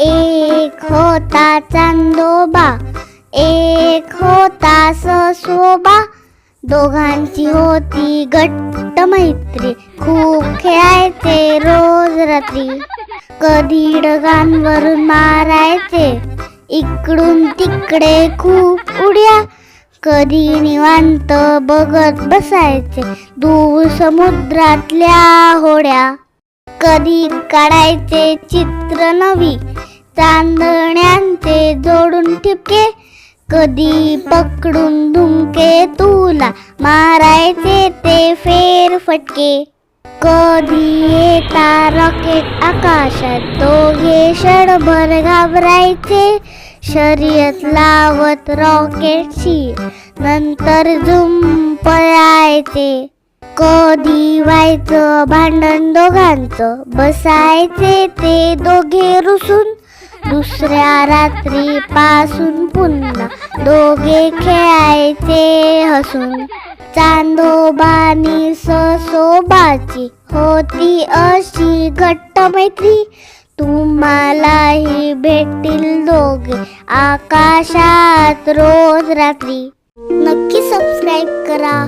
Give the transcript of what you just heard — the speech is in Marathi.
एक होता चांदोबा एक होता ससोबा. दोघांची होती घट्ट मैत्री खूप खेळायचे रोज रात्री. कधी डगांवरून मारायचे इकडून तिकडे खूप उड्या. कधी निवांत बघत बसायचे दूर समुद्रातल्या होड्या. कधी काढायचे चित्र नवी चांदण्यांचे जोडून ठिपके कधी पकडून धुमके तुला मारायचे ते फेर फटके कधी येता रॉकेट आकाशात दोघे क्षणभर घाबरायचे शर्यत लावत रॉकेटची नंतर झुम पळायचे कधी व्हायचं भांडण दोघांचं? बसायचे ते दोघे रुसून. दुसऱ्या रात्री पासून पुन्हा दोघे खेळायचे हसून. चांदोबानी ससोबाची होती अशी घट्ट मैत्री. तुम्हालाही भेटतील दोघे आकाशात रोज रात्री. नक्की सबस्क्राईब करा.